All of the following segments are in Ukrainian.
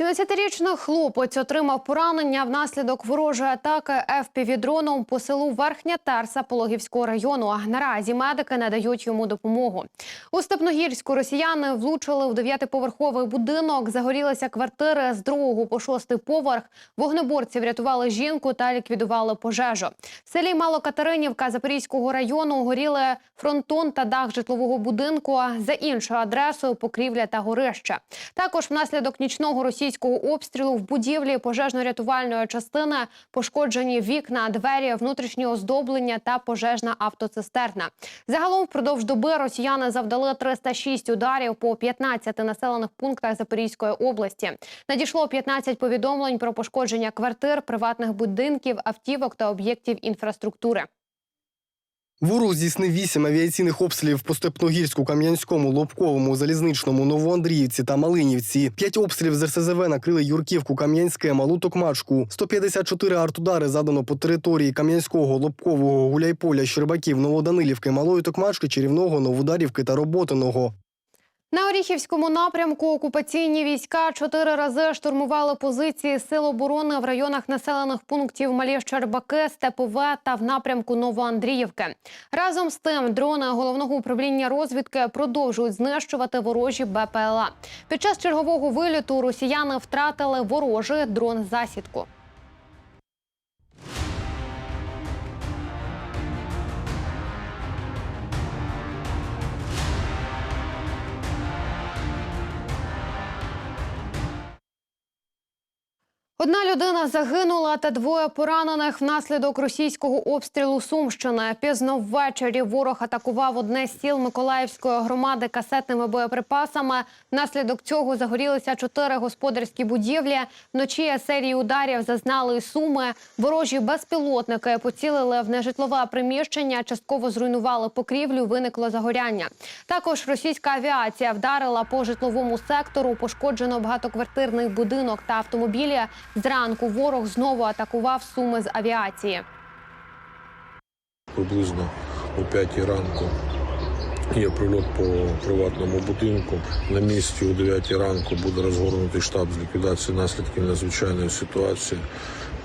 17-річний хлопець отримав поранення внаслідок ворожої атаки ФПВ-дроном по селу Верхня Тарса Пологівського району. Наразі медики надають йому допомогу. У Степногірську росіяни влучили в дев'ятиповерховий будинок. Загорілися квартири з другого по шостий поверх. Вогнеборці врятували жінку та ліквідували пожежу. В селі Малокатеринівка Запорізького району горіли фронтон та дах житлового будинку. За іншою адресою покрівля та горище. Також внаслідок нічного російського обстрілу в будівлі пожежно-рятувальної частини пошкоджені вікна, двері, внутрішнє оздоблення та пожежна автоцистерна. Загалом впродовж доби росіяни завдали 306 ударів по 15 населених пунктах Запорізької області. Надійшло 15 повідомлень про пошкодження квартир, приватних будинків, автівок та об'єктів інфраструктури. Ворог здійснив вісім авіаційних обстрілів по Степногірську, Кам'янському, Лобковому, Залізничному, Новоандріївці та Малинівці. П'ять обстрілів з РСЗВ накрили Юрківку, Кам'янське, Малу Токмачку. 154 артудари задано по території Кам'янського, Лобкового, Гуляйполя, Щербаків, Новоданилівки, Малої Токмачки, Чарівного, Новодарівки та Роботиного. На Оріхівському напрямку окупаційні війська чотири рази штурмували позиції сил оборони в районах населених пунктів Малі Щербаки, Степове та в напрямку Новоандріївки. Разом з тим, дрони головного управління розвідки продовжують знищувати ворожі БПЛА. Під час чергового виліту росіяни втратили ворожий дрон засідку. Одна людина загинула та двоє поранених внаслідок російського обстрілу Сумщини. Пізно ввечері ворог атакував одне з сіл Миколаївської громади касетними боєприпасами. Внаслідок цього загорілися чотири господарські будівлі. Вночі серії ударів зазнали суми. Ворожі безпілотники поцілили в нежитлове приміщення, частково зруйнували покрівлю. Виникло загоряння. Також російська авіація вдарила по житловому сектору. Пошкоджено багатоквартирний будинок та автомобілі. Зранку ворог знову атакував суми з авіації. приблизно о 5 ранку. Є прильот по приватному будинку. На місці о 9 ранку буде розгорнутий штаб з ліквідації наслідків надзвичайної ситуації.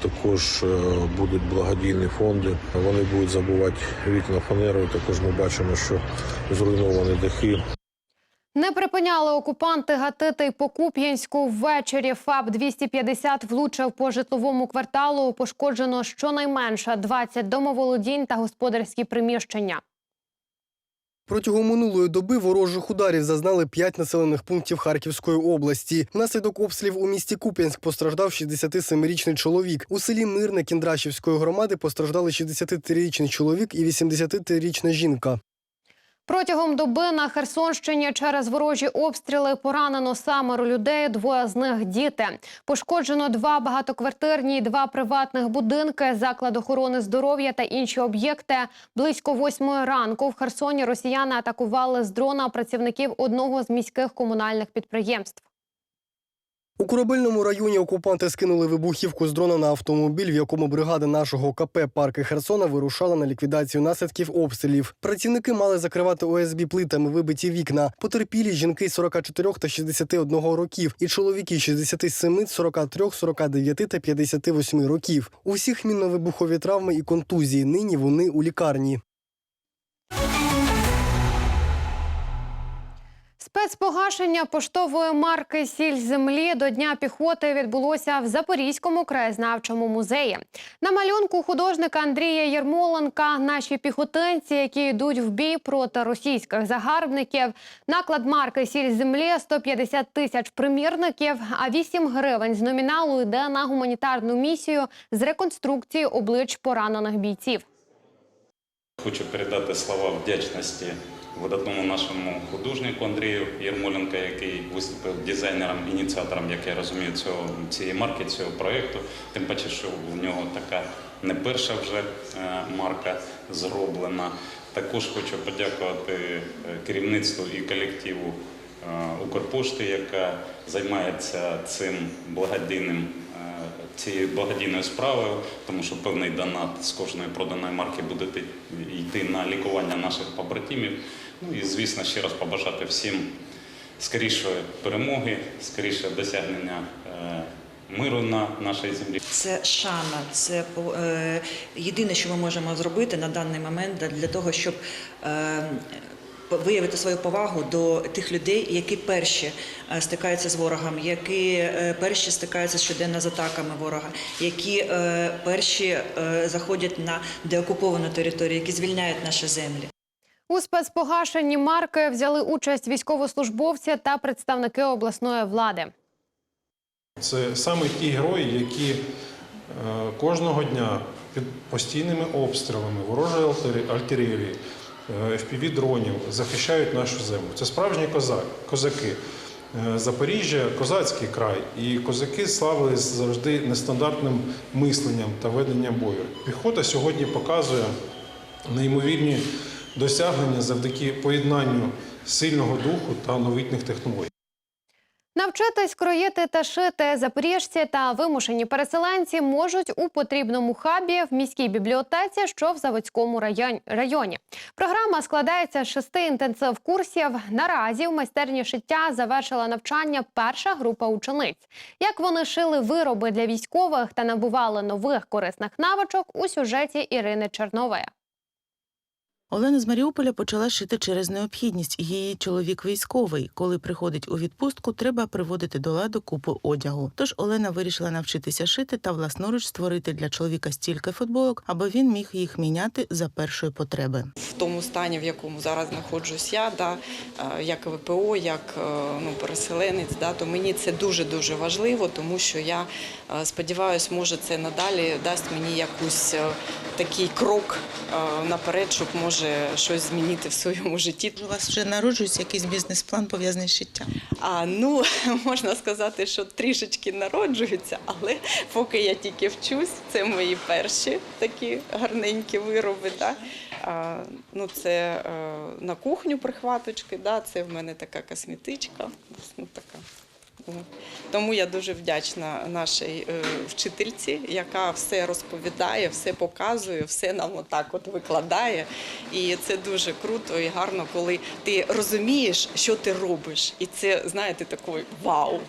Також е, будуть благодійні фонди. Вони будуть забувати вікна фанерою. Також ми бачимо, що зруйновані дахи. Не припиняли окупанти гатити й по Куп'янську. Ввечері ФАБ 250 влучив по житловому кварталу. Пошкоджено щонайменше 20 домоволодінь та господарські приміщення. Протягом минулої доби ворожих ударів зазнали п'ять населених пунктів Харківської області. Внаслідок обстрілів у місті Куп'янськ постраждав 67-річний чоловік. У селі Мирне Кіндрашівської громади постраждали 63-річний чоловік і 83-річна жінка. Протягом доби на Херсонщині через ворожі обстріли поранено семеро людей. Двоє з них діти. Пошкоджено два багатоквартирні, і два приватних будинки, заклад охорони здоров'я та інші об'єкти. Близько восьмої ранку в Херсоні росіяни атакували з дрона працівників одного з міських комунальних підприємств. У корабельному районі окупанти скинули вибухівку з дрона на автомобіль, в якому бригада нашого КП парки Херсона вирушала на ліквідацію наслідків обстрілів. Працівники мали закривати ОСБ плитами вибиті вікна. Потерпілі жінки 44 та 61 років і чоловіки 67, 43, 49 та 58 років. У всіх мінно-вибухові травми і контузії. Нині вони у лікарні. Спецпогашення поштової марки Сіль землі до Дня піхоти відбулося в Запорізькому краєзнавчому музеї. На малюнку художника Андрія Єрмоленка наші піхотинці, які йдуть в бій проти російських загарбників. Наклад марки Сіль землі 150 тисяч примірників, а 8 гривень з номіналу йде на гуманітарну місію з реконструкції облич поранених бійців. Хочу передати слова вдячності видатному нашому художнику Андрію Єрмоленка, який виступив дизайнером, ініціатором, як я розумію, цього цієї марки, цього проєкту. Тим паче, що в нього така не перша вже е, марка зроблена. Також хочу подякувати е, керівництву і колективу е, Укрпошти, яка займається цим благодійним цією благодійною справою, тому що певний донат з кожної проданої марки буде йти на лікування наших побратимів. Ну і звісно, ще раз побажати всім скорішої перемоги, скоріше досягнення е, миру на нашій землі. Це шана, це е, єдине, що ми можемо зробити на даний момент для- того, щоб е, виявити свою повагу до тих людей, які перші е, стикаються з ворогом, які перші стикаються щоденно з атаками ворога, які перші заходять на деокуповану територію, які звільняють наші землі. У спецпогашенні марки взяли участь військовослужбовці та представники обласної влади. Це саме ті герої, які е, кожного дня під постійними обстрілами ворожої артиле- артилерії, е, FPV-дронів захищають нашу землю. Це справжні козак, козаки. Е, Запоріжжя козацький край, і козаки славились завжди нестандартним мисленням та веденням бою. Піхота сьогодні показує неймовірні досягнення завдяки поєднанню сильного духу та новітніх технологій. Навчитись кроїти та шити запоріжці та вимушені переселенці можуть у потрібному хабі в міській бібліотеці, що в Заводському районі. Програма складається з шести інтенсив курсів. Наразі в майстерні шиття завершила навчання перша група учениць. Як вони шили вироби для військових та набували нових корисних навичок у сюжеті Ірини Чернової. Олена з Маріуполя почала шити через необхідність. Її чоловік військовий. Коли приходить у відпустку, треба приводити до ладу купу одягу. Тож Олена вирішила навчитися шити та власноруч створити для чоловіка стільки футболок, аби він міг їх міняти за першої потреби. в тому стані, в якому зараз знаходжусь я, да, е, як ВПО, як е, ну, переселенець, да, то мені це дуже дуже важливо, тому що я е, сподіваюся, може це надалі дасть мені якусь такий крок наперед, щоб може щось змінити в своєму житті. У вас вже народжується якийсь бізнес-план пов'язаний з шиттям. А ну можна сказати, що трішечки народжуються, але поки я тільки вчусь, це мої перші такі гарненькі вироби. Да? А, ну, це е, на кухню прихваточки, да? це в мене така косметичка. Ну, така. Тому я дуже вдячна нашій е, вчительці, яка все розповідає, все показує, все нам отак от викладає. І це дуже круто і гарно, коли ти розумієш, що ти робиш. І це, знаєте, такий вау.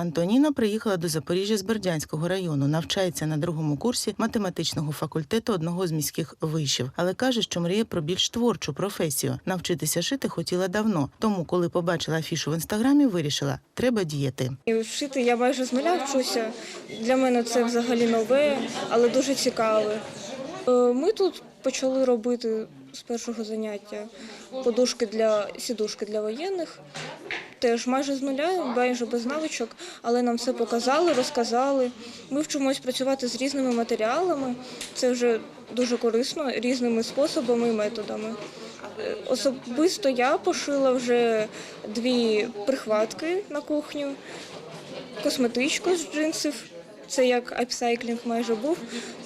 Антоніна приїхала до Запоріжжя з Бердянського району, навчається на другому курсі математичного факультету одного з міських вишів, але каже, що мріє про більш творчу професію. Навчитися шити хотіла давно. Тому, коли побачила афішу в інстаграмі, вирішила, треба діяти. І вшити я майже з нуля вчуся. Для мене це взагалі нове, але дуже цікаве. Е, Ми тут почали робити з першого заняття подушки для сідушки для воєнних. Теж майже з нуля, майже без навичок, але нам все показали, розказали. Ми вчимось працювати з різними матеріалами. Це вже дуже корисно, різними способами і методами. Особисто я пошила вже дві прихватки на кухню, косметичку з джинсів. Це як апсайклінг майже був,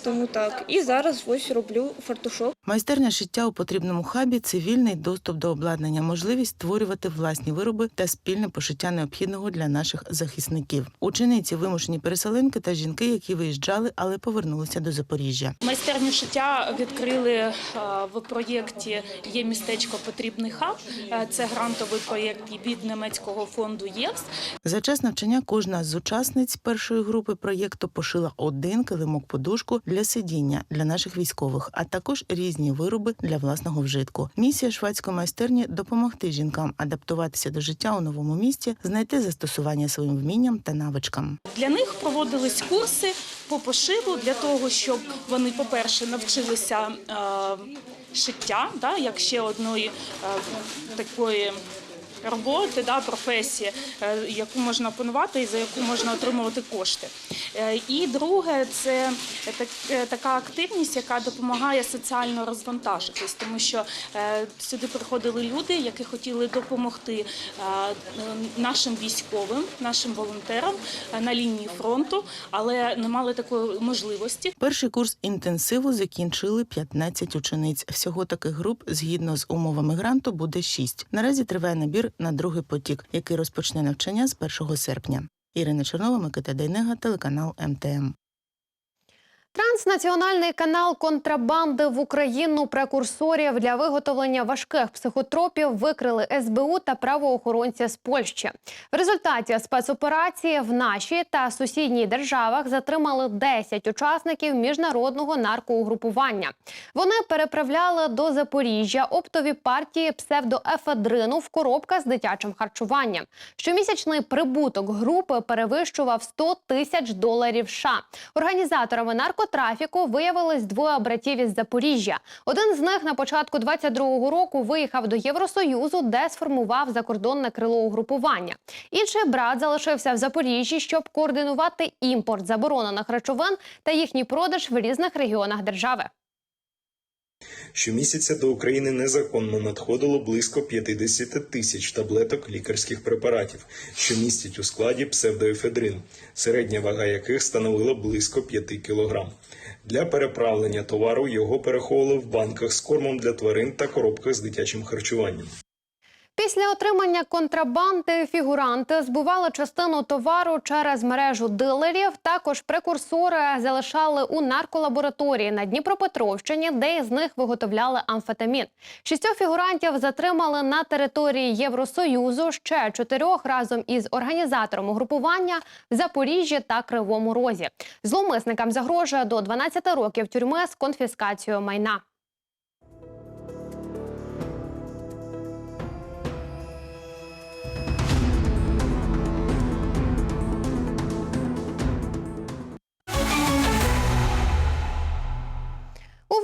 тому так. І зараз ось роблю фартушок. Майстерня шиття у потрібному хабі, цивільний доступ до обладнання, можливість створювати власні вироби та спільне пошиття необхідного для наших захисників. Учениці вимушені переселенки та жінки, які виїжджали, але повернулися до Запоріжжя. Майстерню шиття відкрили е, в проєкті Є містечко Потрібний хаб. Е, Це грантовий проєкт від німецького фонду ЄВС. За час навчання кожна з учасниць першої групи проєкту пошила один килимок подушку для сидіння для наших військових, а також різні вироби для власного вжитку. Місія шведської майстерні допомогти жінкам адаптуватися до життя у новому місті, знайти застосування своїм вмінням та навичкам. Для них проводились курси по пошиву для того, щоб вони, по-перше, навчилися е, шиття, да, як ще одної е, такої. Роботи, да, професії, е, яку можна опанувати і за яку можна отримувати кошти. Е, І друге, це е, така активність, яка допомагає соціально розвантажитись, тому що сюди приходили люди, які хотіли допомогти нашим військовим, нашим волонтерам на лінії фронту, але не мали такої можливості. Перший курс інтенсиву закінчили 15 учениць. Всього таких груп, згідно з умовами гранту, буде 6. Наразі триває набір на другий потік, який розпочне навчання з 1 серпня. Ірина Чернова, Микита Дейнега, телеканал МТМ. Транснаціональний канал контрабанди в Україну прекурсорів для виготовлення важких психотропів викрили СБУ та правоохоронці з Польщі. В результаті спецоперації в нашій та сусідній державах затримали 10 учасників міжнародного наркоугрупування. Вони переправляли до Запоріжжя оптові партії псевдоефедрину в коробках з дитячим харчуванням. Щомісячний прибуток групи перевищував 100 тисяч доларів. США. Організаторами наркотрафіку виявились двоє братів із Запоріжжя. Один з них на початку 22-го року виїхав до Євросоюзу, де сформував закордонне крило угрупування. Інший брат залишився в Запоріжжі, щоб координувати імпорт заборонених речовин та їхній продаж в різних регіонах держави. Щомісяця до України незаконно надходило близько 50 тисяч таблеток лікарських препаратів, що містять у складі псевдоефедрин, середня вага яких становила близько 5 кілограм. Для переправлення товару його переховували в банках з кормом для тварин та коробках з дитячим харчуванням. Після отримання контрабанди фігуранти збували частину товару через мережу дилерів. Також прекурсори залишали у нарколабораторії на Дніпропетровщині, де із них виготовляли амфетамін. Шістьох фігурантів затримали на території Євросоюзу. Ще чотирьох разом із організатором угрупування в Запоріжжі та Кривому Розі. Зловмисникам загрожує до 12 років тюрми з конфіскацією майна.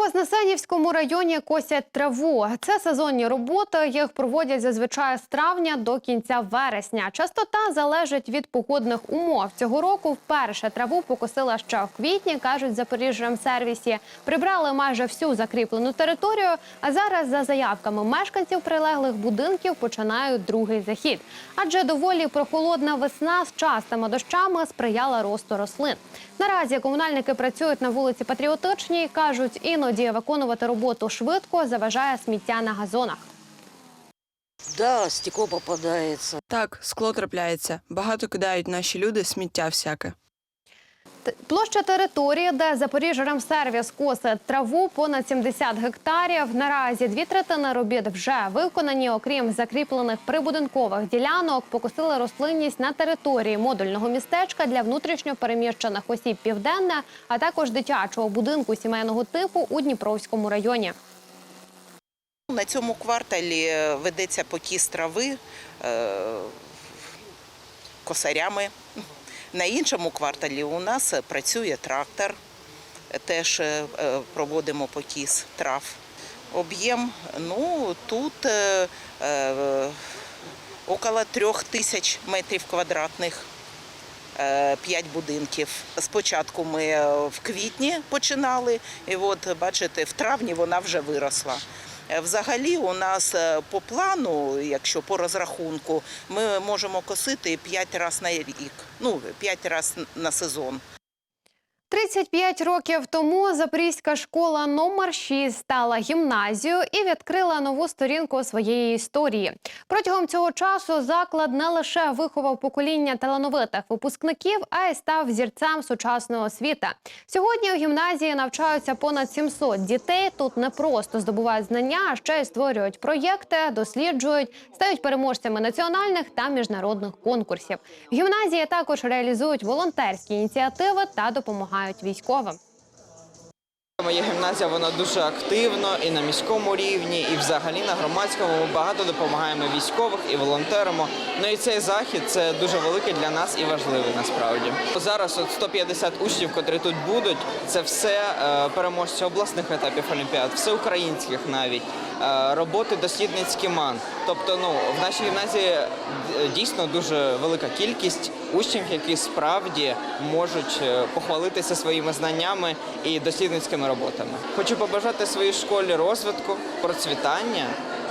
Вознесенівському районі косять траву. Це сезонні роботи. Їх проводять зазвичай з травня до кінця вересня. Частота залежить від погодних умов. Цього року вперше траву покосила ще в квітні, кажуть Запоріжжям сервісі. Прибрали майже всю закріплену територію. А зараз, за заявками мешканців прилеглих будинків, починають другий захід. Адже доволі прохолодна весна з частими дощами сприяла росту рослин. Наразі комунальники працюють на вулиці Патріотичній. кажуть, іноді виконувати роботу швидко заважає сміття на газонах. Да, стекло попадається. Так, скло трапляється. Багато кидають наші люди сміття всяке. Площа території, де Запоріжжям-сервіс косить траву, понад 70 гектарів. Наразі дві третини робіт вже виконані. Окрім закріплених прибудинкових ділянок, покосили рослинність на території модульного містечка для внутрішньо переміщених осіб південне, а також дитячого будинку сімейного типу у Дніпровському районі. На цьому кварталі е, ведеться покіс трави е, косарями. На іншому кварталі у нас працює трактор. Теж е, е, проводимо покіс трав. Об'єм ну, тут е, е, около трьох тисяч метрів квадратних. е, П'ять будинків. Спочатку ми е, в квітні починали, і от бачите, в травні вона вже виросла. Е, Взагалі, у нас е, по плану, якщо по розрахунку, ми можемо косити 5 разів на рік, ну 5 разів на сезон. 35 років тому Запорізька школа номер 6 стала гімназією і відкрила нову сторінку своєї історії. Протягом цього часу заклад не лише виховав покоління талановитих випускників, а й став зірцем сучасного освіти. Сьогодні у гімназії навчаються понад 700 дітей. Тут не просто здобувають знання, а ще й створюють проєкти, досліджують, стають переможцями національних та міжнародних конкурсів. В гімназії також реалізують волонтерські ініціативи та допомагають військовим. Моя гімназія вона дуже активно і на міському рівні, і взагалі на громадському. Ми багато допомагаємо військових і волонтеримо. Ну і цей захід це дуже великий для нас і важливий насправді. Зараз от 150 учнів, котрі тут будуть, це все е, переможці обласних етапів олімпіад, всеукраїнських навіть е, роботи дослідницькі ман. Тобто, ну в нашій гімназії е, дійсно дуже велика кількість учнів, які справді можуть е, похвалитися своїми знаннями і дослідницькими роботами. Хочу побажати своїй школі розвитку, процвітання.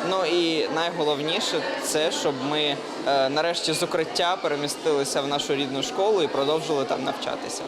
Ну і найголовніше це, щоб ми е, нарешті з укриття перемістилися в нашу рідну школу і продовжили там навчатися.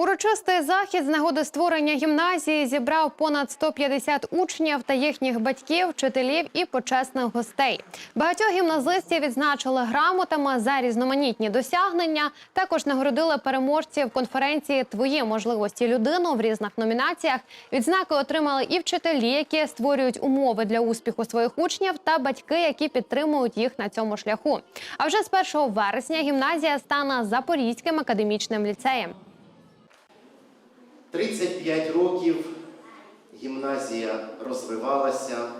Урочистий захід з нагоди створення гімназії зібрав понад 150 учнів та їхніх батьків, вчителів і почесних гостей. Багатьох гімназистів відзначили грамотами за різноманітні досягнення. Також нагородили переможців конференції Твої можливості людину в різних номінаціях. Відзнаки отримали і вчителі, які створюють умови для успіху своїх учнів, та батьки, які підтримують їх на цьому шляху. А вже з 1 вересня гімназія стане Запорізьким академічним ліцеєм. 35 років гімназія розвивалася,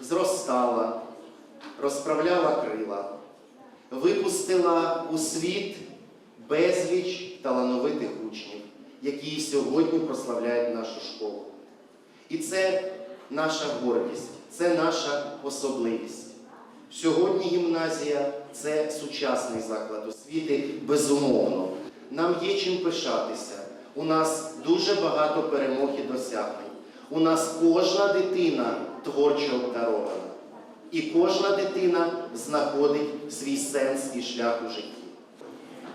зростала, розправляла крила, випустила у світ безліч талановитих учнів, які сьогодні прославляють нашу школу. І це наша гордість, це наша особливість. Сьогодні гімназія це сучасний заклад освіти, безумовно. Нам є чим пишатися. У нас дуже багато перемог і досягнень. У нас кожна дитина творчо обдарована. І кожна дитина знаходить свій сенс і шлях у житті.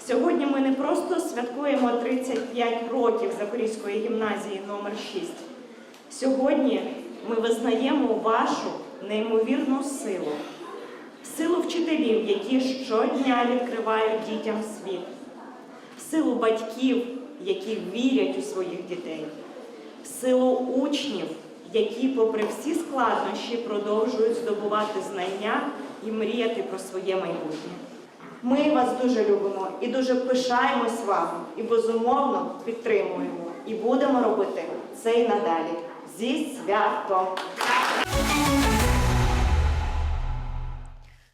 Сьогодні ми не просто святкуємо 35 років Запорізької гімназії номер 6 Сьогодні ми визнаємо вашу неймовірну силу, силу вчителів, які щодня відкривають дітям світ, силу батьків, які вірять у своїх дітей, силу учнів, які, попри всі складнощі, продовжують здобувати знання і мріяти про своє майбутнє. Ми вас дуже любимо і дуже пишаємось вами, і безумовно підтримуємо. І будемо робити це і надалі. Зі святом!